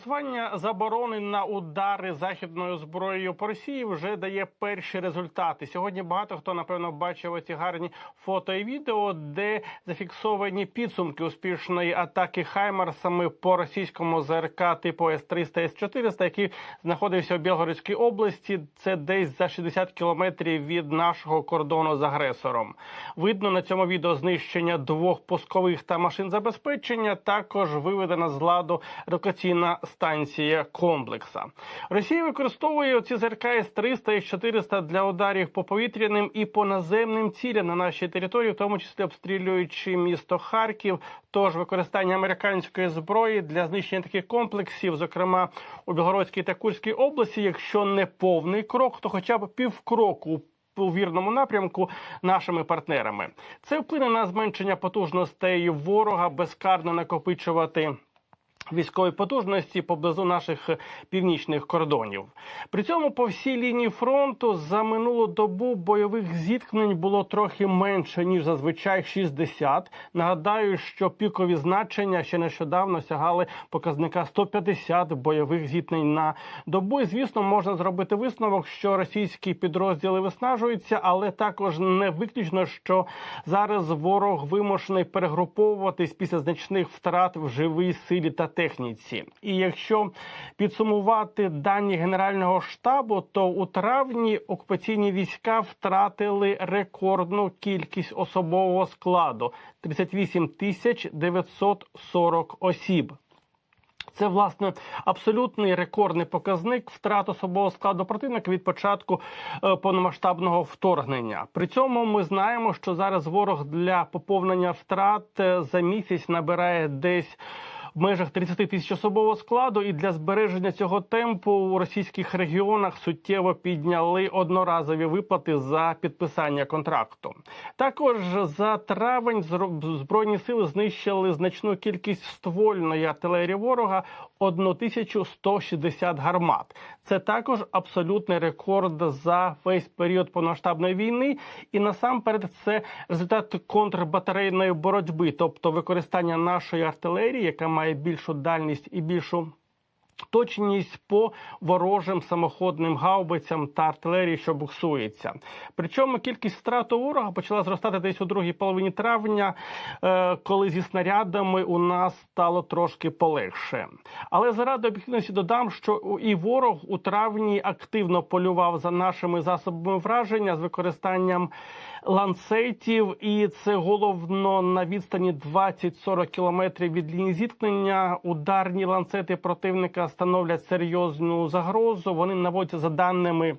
Скасування заборони на удари західною зброєю по Росії вже дає перші результати. Сьогодні багато хто напевно бачив ці гарні фото і відео, де зафіксовані підсумки успішної атаки Хаймарсами по російському ЗРК типу С-300 С-400, який знаходився у Білгородській області. Це десь за 60 кілометрів від нашого кордону з агресором. Видно на цьому відео знищення двох пускових та машин забезпечення. Також виведена з ладу релокаційна станція комплекса. Росія використовує ці ЗРК С-300 і 400 для ударів по повітряним і по наземним цілям на нашій території, в тому числі обстрілюючи місто Харків. Тож використання американської зброї для знищення таких комплексів, зокрема у Білгородській та Курській області, якщо не повний крок, то хоча б півкроку у вірному напрямку нашими партнерами. Це вплине на зменшення потужностей ворога, безкарно накопичувати. Військової потужності поблизу наших північних кордонів. При цьому по всій лінії фронту за минулу добу бойових зіткнень було трохи менше ніж зазвичай 60. Нагадаю, що пікові значення ще нещодавно сягали показника 150 бойових зіткнень на добу. І, звісно, можна зробити висновок, що російські підрозділи виснажуються, але також не виключно, що зараз ворог вимушений перегруповуватись після значних втрат в живій силі та техніці. І якщо підсумувати дані Генерального штабу, то у травні окупаційні війська втратили рекордну кількість особового складу 38 тисяч 940 осіб. Це власне абсолютний рекордний показник втрат особового складу противника від початку е, повномасштабного вторгнення. При цьому ми знаємо, що зараз ворог для поповнення втрат е, за місяць набирає десь. В межах 30 тисяч особового складу і для збереження цього темпу у російських регіонах суттєво підняли одноразові виплати за підписання контракту. Також за травень збройні сили знищили значну кількість ствольної артилерії ворога 1160 гармат. Це також абсолютний рекорд за весь період повномасштабної війни, і насамперед це результат контрбатарейної боротьби, тобто використання нашої артилерії, яка має більшу дальність і більшу. Точність по ворожим самоходним гаубицям та артилерії, що буксується. Причому кількість втрат у ворога почала зростати десь у другій половині травня, е, коли зі снарядами у нас стало трошки полегше. Але заради об'єктивності додам, що і ворог у травні активно полював за нашими засобами враження з використанням ланцетів, і це головно на відстані 20-40 кілометрів від лінії зіткнення. Ударні ланцети противника становлять серйозну загрозу. Вони наводяться за даними.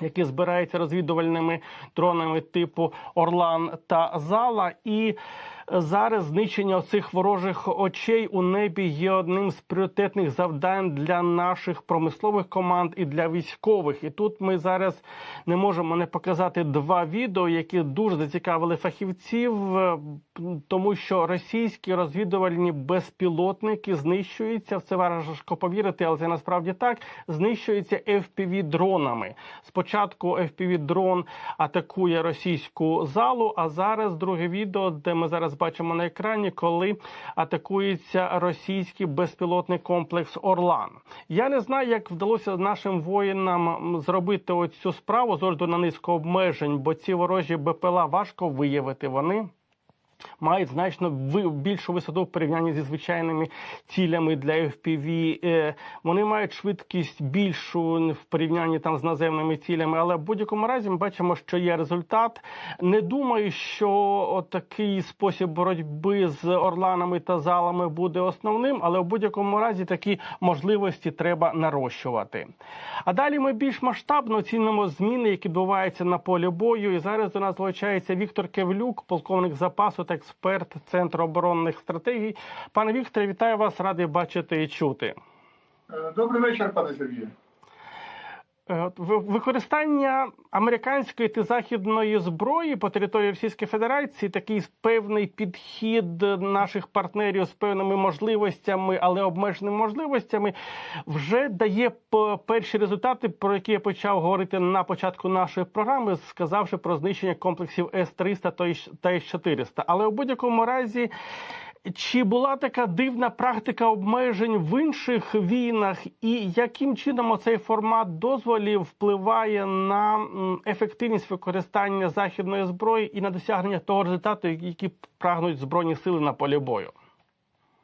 Які збираються розвідувальними дронами типу Орлан та Зала, і зараз знищення цих ворожих очей у небі є одним з пріоритетних завдань для наших промислових команд і для військових. І тут ми зараз не можемо не показати два відео, які дуже зацікавили фахівців, е, тому що російські розвідувальні безпілотники знищуються. В це важко повірити, але це насправді так. Знищуються fpv дронами. Спочатку fpv дрон атакує російську залу. А зараз друге відео, де ми зараз бачимо на екрані, коли атакується російський безпілотний комплекс Орлан. Я не знаю, як вдалося нашим воїнам зробити оцю справу з огляду на низку обмежень, бо ці ворожі БПЛА важко виявити. Вони мають значно більшу висоту в порівнянні зі звичайними цілями для FPV. Е, вони мають швидкість більшу в порівнянні там з наземними цілями, але в будь-якому разі ми бачимо, що є результат. Не думаю, що такий спосіб боротьби з орланами та залами буде основним, але в будь-якому разі такі можливості треба нарощувати. А далі ми більш масштабно оцінимо зміни, які відбуваються на полі бою. І зараз до нас залучається Віктор Кевлюк, полковник запасу та експерт Центру оборонних стратегій. Пане Вікторе, вітаю вас, радий бачити і чути. Е, добрий вечір, пане Сергію. Е, використання американської та західної зброї по території Російської Федерації такий певний підхід наших партнерів з певними можливостями, але обмеженими можливостями, вже дає перші результати, про які я почав говорити на початку нашої програми, сказавши про знищення комплексів С 300 та С 400 Але у будь-якому разі Чи була така дивна практика обмежень в інших війнах, і яким чином цей формат дозволів впливає на ефективність використання західної зброї і на досягнення того результату, які прагнуть збройні сили на полі бою?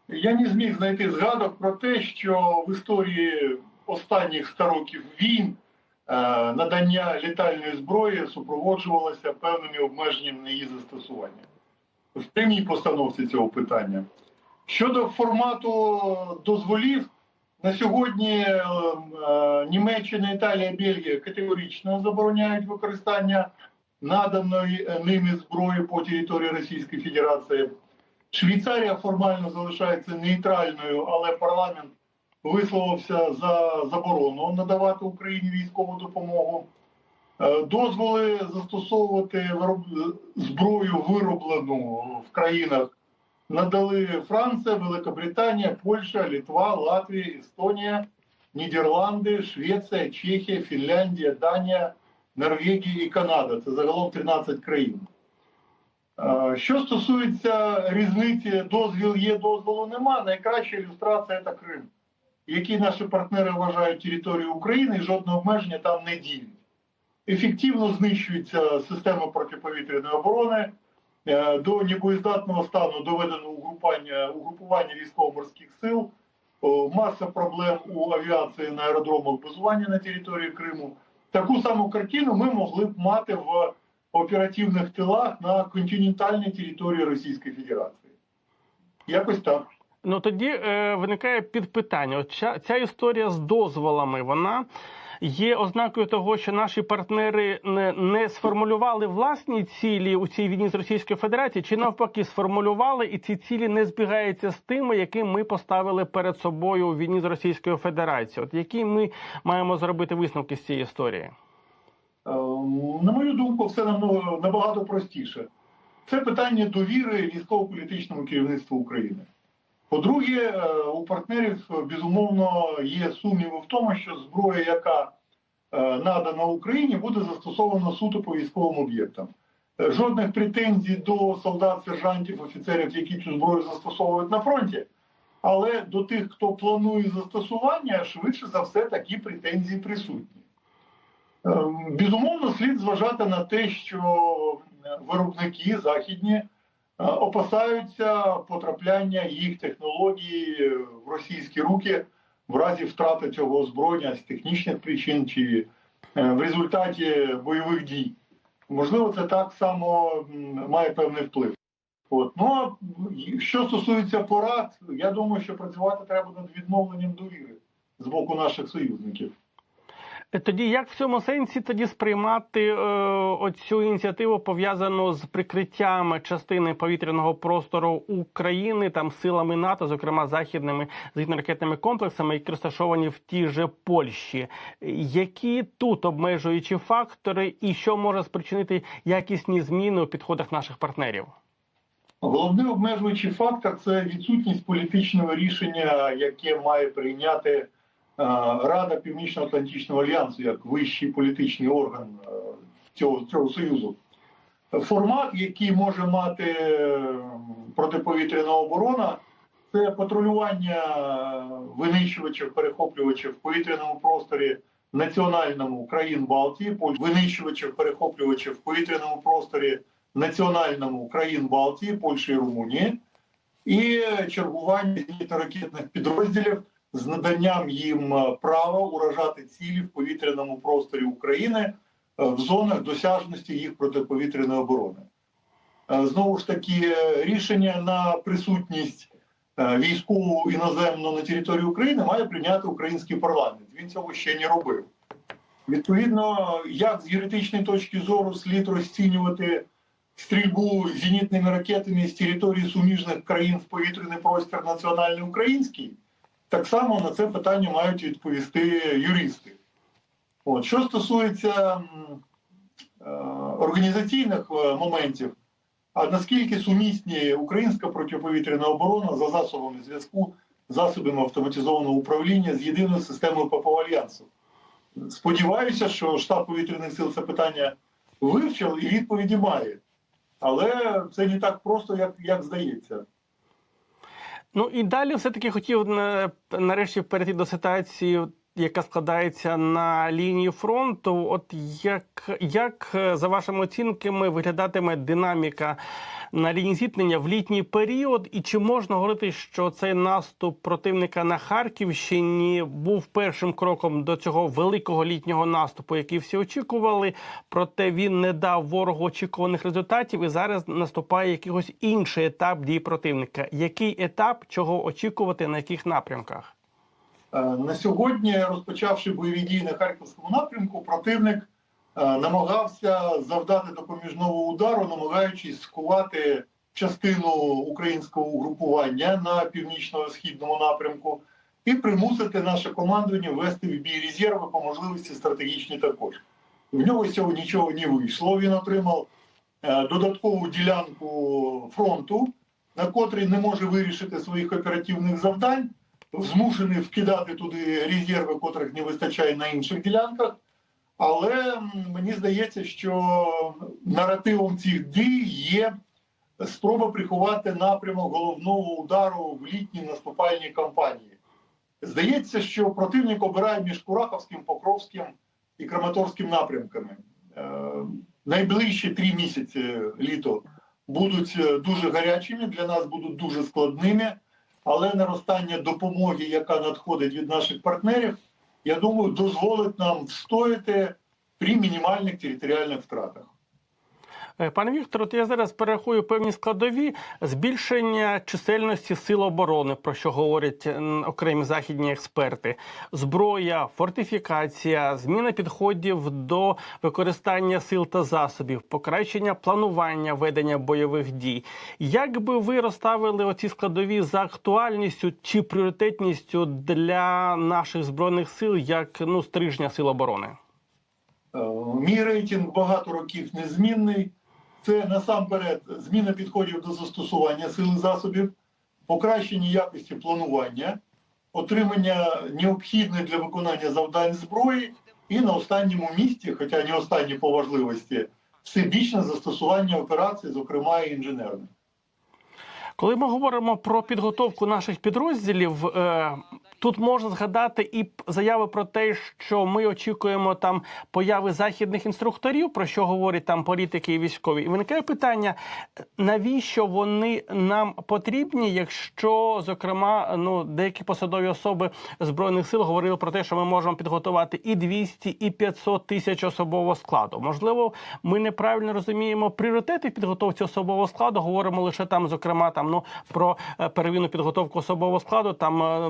Я не зміг знайти згадок про те, що в історії останніх 100 років війн е, надання літальної зброї супроводжувалося певними обмеженнями на її застосування. В прямій постановці цього питання. Щодо формату дозволів, на сьогодні е, Німеччина, Італія, Бельгія категорично забороняють використання наданої е, ними зброї по території Російської Федерації. Швейцарія формально залишається нейтральною, але парламент висловився за заборону надавати Україні військову допомогу. Е, Дозволи застосовувати зброю, вироблену в країнах, надали Франція, Великобританія, Польща, Літва, Латвія, Естонія, Нідерланди, Швеція, Чехія, Фінляндія, Данія, Норвегія і Канада. Це загалом 13 країн. Е, Що стосується різниці, дозвіл є, дозволу нема. Найкраща ілюстрація це Крим, який наші партнери вважають територією України і жодного обмеження там не діють. Ефективно знищується система протиповітряної оборони. Е, До небоєздатного стану доведено угрупування, угрупування військово-морських сил, маса проблем у авіації на аеродромах базування на території Криму. Таку саму картину ми могли б мати в оперативних тилах на континентальній території Російської Федерації. Якось так. Ну тоді е, виникає підпитання. Ця, ця історія з дозволами, вона є ознакою того, що наші партнери не, сформулювали власні цілі у цій війні з Російською Федерацією, чи навпаки сформулювали, і ці цілі не збігаються з тими, які ми поставили перед собою у війні з Російською Федерацією. От які ми маємо зробити висновки з цієї історії? Е, На мою думку, все набагато простіше. Це питання довіри військово-політичному керівництву України. По-друге, е, у партнерів безумовно є сумніви в тому, що зброя, яка е, надана Україні, буде застосована суто по військовим об'єктам. Е, Жодних претензій до солдат, сержантів, офіцерів, які цю зброю застосовують на фронті. Але до тих, хто планує застосування, швидше за все такі претензії присутні. Ем, Безумовно, слід зважати на те, що виробники західні опасаються потрапляння їх технологій в російські руки в разі втрати цього озброєння з технічних причин чи е, в результаті бойових дій. Можливо, це так само має певний вплив. От. Ну, а що стосується порад, я думаю, що працювати треба над відновленням довіри з боку наших союзників. Тоді як в цьому сенсі тоді сприймати е, оцю ініціативу пов'язану з прикриттям частини повітряного простору України там силами НАТО, зокрема західними зенітно-ракетними комплексами, які розташовані в тій же Польщі? Які тут обмежуючі фактори, і що може спричинити якісні зміни у підходах наших партнерів? Головний обмежуючий фактор це відсутність політичного рішення, яке має прийняти е, Рада Північно-Атлантичного альянсу як вищий політичний орган е, цього, цього союзу. Формат, який може мати е, протиповітряна оборона, це патрулювання винищувачів, перехоплювачів в повітряному просторі національному країн Балтії, винищувачів, перехоплювачів в повітряному просторі національному країн Балтії, Польщі і Румунії, і чергування зенітно-ракетних підрозділів з наданням їм е, права уражати цілі в повітряному просторі України е, в зонах досяжності їх протиповітряної оборони. Е, Знову ж таки, рішення на присутність військову іноземну на території України має прийняти український парламент. Він цього ще не робив. Відповідно, як з юридичної точки зору слід розцінювати стрільбу зенітними ракетами з території суміжних країн в повітряний простір національний український, так само на це питання мають відповісти юристи. От. Що стосується е, організаційних е, моментів, а наскільки сумісні українська протиповітряна оборона за засобами зв'язку, засобами автоматизованого управління з єдиною системою ППО Альянсу? Сподіваюся, що штаб повітряних сил це питання вивчив і відповіді має. Але це не так просто, як, як здається. Ну і далі все-таки хотів е, нарешті перейти до ситуації, яка складається на лінії фронту. От як, як е, за вашими оцінками виглядатиме динаміка на лінії зіткнення в літній період, і чи можна говорити, що цей наступ противника на Харківщині був першим кроком до цього великого літнього наступу, який всі очікували, проте він не дав ворогу очікуваних результатів, і зараз наступає якийсь інший етап дій противника. Який етап, чого очікувати, на яких напрямках? Е, На сьогодні, розпочавши бойові дії на харківському напрямку, противник е, намагався завдати допоміжного удару, намагаючись скувати частину українського угрупування на північно-східному напрямку і примусити наше командування ввести в бій резерви по можливості стратегічні також. В нього з цього нічого не вийшло. Він отримав е, додаткову ділянку фронту, на котрій не може вирішити своїх оперативних завдань змушений вкидати туди резерви, котрих не вистачає на інших ділянках. Але мені здається, що наративом цих дій є спроба приховати напрямок головного удару в літній наступальній кампанії. Здається, що противник обирає між Кураховським, Покровським і Краматорським напрямками. Е, найближчі три місяці літо будуть е, дуже гарячими, для нас будуть дуже складними але наростання допомоги, яка надходить від наших партнерів, я думаю, дозволить нам встояти при мінімальних територіальних втратах. Е, Пане Віктор, от я зараз перерахую певні складові збільшення чисельності сил оборони, про що говорять окремі західні експерти, зброя, фортифікація, зміна підходів до використання сил та засобів, покращення планування ведення бойових дій. Як би ви розставили оці складові за актуальністю чи пріоритетністю для наших збройних сил як ну стрижня сил оборони? Е, Мій рейтинг багато років незмінний. Це насамперед зміна підходів до застосування сил засобів, покращення якості планування, отримання необхідних для виконання завдань зброї, і на останньому місці, хоча не останні по важливості, всебічне застосування операцій, зокрема і інженерних. Коли ми говоримо про підготовку наших підрозділів, е, тут можна згадати і заяви про те, що ми очікуємо там появи західних інструкторів, про що говорять там політики і військові. І виникає питання, навіщо вони нам потрібні, якщо зокрема ну деякі посадові особи збройних сил говорили про те, що ми можемо підготувати і 200, і 500 тисяч особового складу. Можливо, ми неправильно розуміємо пріоритети підготовці особового складу. Говоримо лише там, зокрема, там ну про е, первинну підготовку особового складу, там е,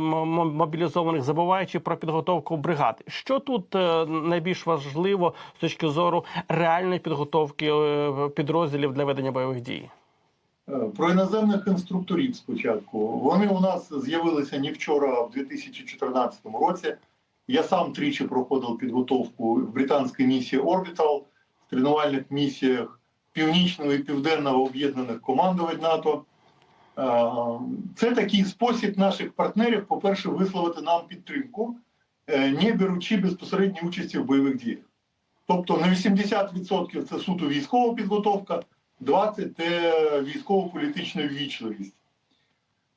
мобілізованих, забуваючи про підготовку бригад. Що тут е, найбільш важливо з точки зору реальної підготовки е, підрозділів для ведення бойових дій? Е, Про іноземних інструкторів спочатку. Вони у нас з'явилися не вчора, а в 2014 році. Я сам тричі проходив підготовку в британській місії Orbital, в тренувальних місіях Північного і Південного об'єднаних командувань НАТО. Е, Це такий спосіб наших партнерів, по-перше, висловити нам підтримку, е, не беручи безпосередньої участі в бойових діях. Тобто на 80% це суто військова підготовка, 20% це військово-політична ввічливість.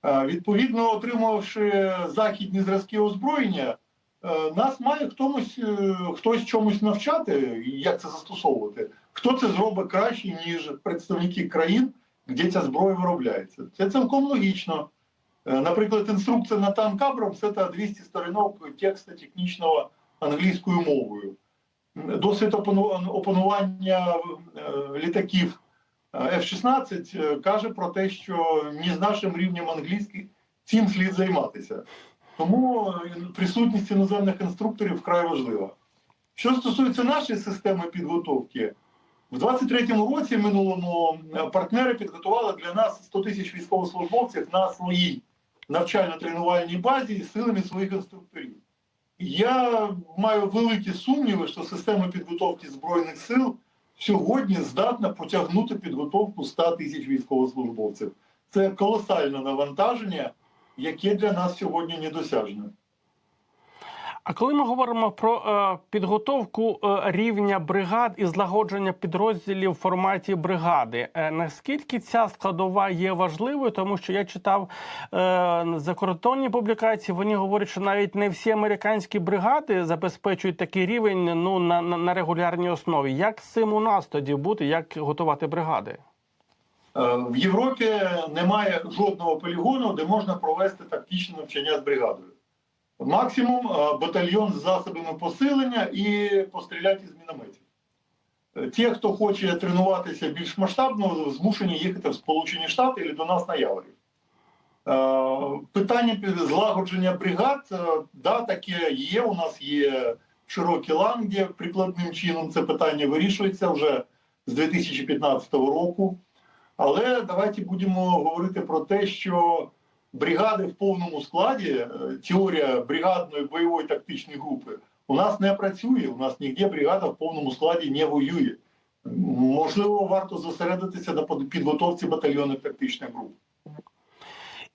Е, Відповідно, отримавши західні зразки озброєння, нас має хтось, хтось чомусь навчати, як це застосовувати. Хто це зробить краще, ніж представники країн, де ця зброя виробляється. Це цілком логічно. Е, Наприклад, інструкція на танк Абрамс – це 200 сторінок текста технічного англійською мовою. Досвід опанування е, літаків е, F-16 е, каже про те, що не з нашим рівнем англійський цим слід займатися. Тому присутність іноземних інструкторів вкрай важлива. Що стосується нашої системи підготовки, в 23-му році минулому е, партнери підготували для нас 100 тисяч військовослужбовців на своїй навчально-тренувальній базі з силами своїх інструкторів. Я маю великі сумніви, що система підготовки збройних сил сьогодні здатна потягнути підготовку 100 тисяч військовослужбовців. Це колосальне навантаження, яке для нас сьогодні недосяжне. А коли ми говоримо про е, підготовку е, рівня бригад і злагодження підрозділів в форматі бригади, е, наскільки ця складова є важливою, тому що я читав закордонні публікації, вони говорять, що навіть не всі американські бригади забезпечують такий рівень ну на, на, регулярній основі. Як з цим у нас тоді бути? Як готувати бригади? В Європі немає жодного полігону, де можна провести тактичне навчання з бригадою. Максимум е, батальйон з засобами посилення і постріляти з мінометів. Е, Ті, хто хоче тренуватися більш масштабно, змушені їхати в Сполучені Штати або до нас на Яворів. Е, Питання злагодження бригад, да, таке є. У нас є широкий лан, прикладним чином це питання вирішується вже з 2015 року. Але давайте будемо говорити про те, що бригади в повному складі, е, теорія бригадної бойової тактичної групи, у нас не працює. У нас ніде бригада в повному складі не воює. Можливо, варто зосередитися на підготовці батальйонних тактичних груп.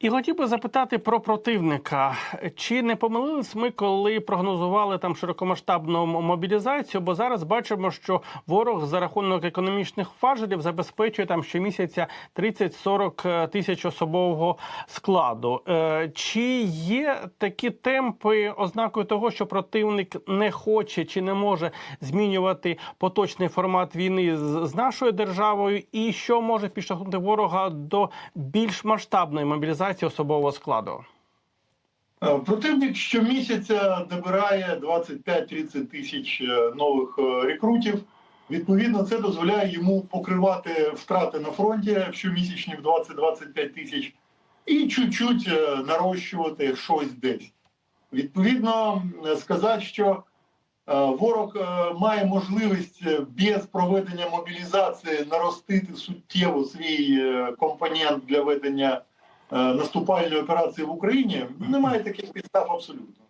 І хотів би запитати про противника. Чи не помилились ми, коли прогнозували там широкомасштабну мобілізацію? Бо зараз бачимо, що ворог за рахунок економічних важелів забезпечує там щомісяця 30-40 тисяч особового складу. Е, Чи є такі темпи ознакою того, що противник не хоче чи не може змінювати поточний формат війни з нашою державою, і що може підштовхнути ворога до більш масштабної мобілізації особового складу? Е, Противник щомісяця добирає 25-30 тисяч е, нових е, рекрутів. Відповідно, це дозволяє йому покривати втрати на фронті щомісячні в 20-25 тисяч і чуть-чуть нарощувати щось десь. Відповідно, сказати, що ворог має можливість без проведення мобілізації наростити суттєво свій компонент для ведення наступальної операції в Україні, немає таких підстав абсолютно.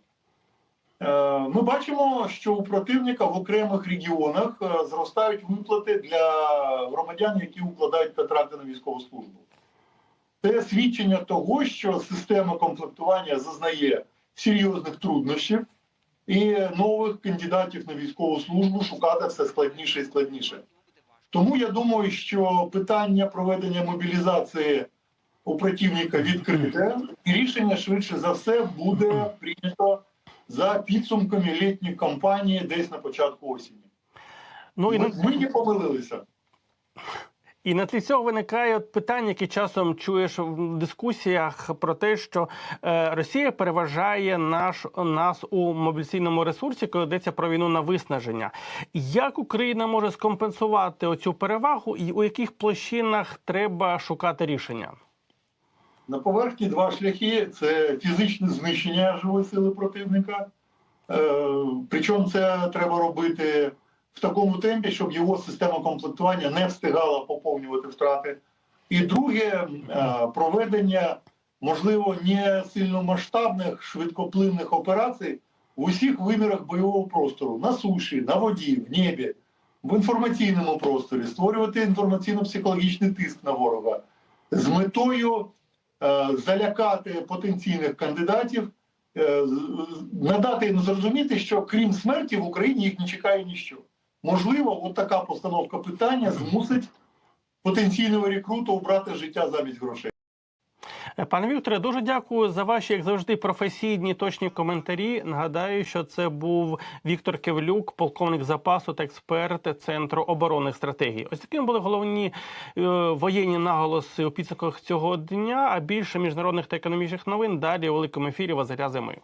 Е, Ми бачимо, що у противника в окремих регіонах е, зростають виплати для громадян, які укладають контракти на військову службу. Це свідчення того, що система комплектування зазнає серйозних труднощів, і нових кандидатів на військову службу шукати все складніше і складніше. Тому я думаю, що питання проведення мобілізації у противника відкрите, і рішення швидше за все буде прийнято за підсумками літньої кампанії десь на початку осені. Ну і Ми, на, ми не помилилися. і на тлі цього виникає питання, які часом чуєш в дискусіях про те, що е, Росія переважає наш нас у мобілізаційному ресурсі, коли йдеться про війну на виснаження. Як Україна може скомпенсувати оцю перевагу, і у яких площинах треба шукати рішення? На поверхні два шляхи: це фізичне знищення живої сили противника. Е, причому це треба робити в такому темпі, щоб його система комплектування не встигала поповнювати втрати. І друге, е, проведення, можливо, не сильно масштабних швидкоплинних операцій в усіх вимірах бойового простору на суші, на воді, в небі, в інформаційному просторі, створювати інформаційно-психологічний тиск на ворога з метою залякати потенційних кандидатів, е, надати їм зрозуміти, що крім смерті в Україні їх не чекає ніщо. Можливо, от така постановка питання змусить потенційного рекрута обрати життя замість грошей. Пане Вікторе, дуже дякую за ваші, як завжди, професійні точні коментарі. Нагадаю, що це був Віктор Кевлюк, полковник запасу та експерт Центру оборонних стратегій. Ось такими були головні е, воєнні наголоси у підсумках цього дня. А більше міжнародних та економічних новин далі у великому ефірі Вазаря зими.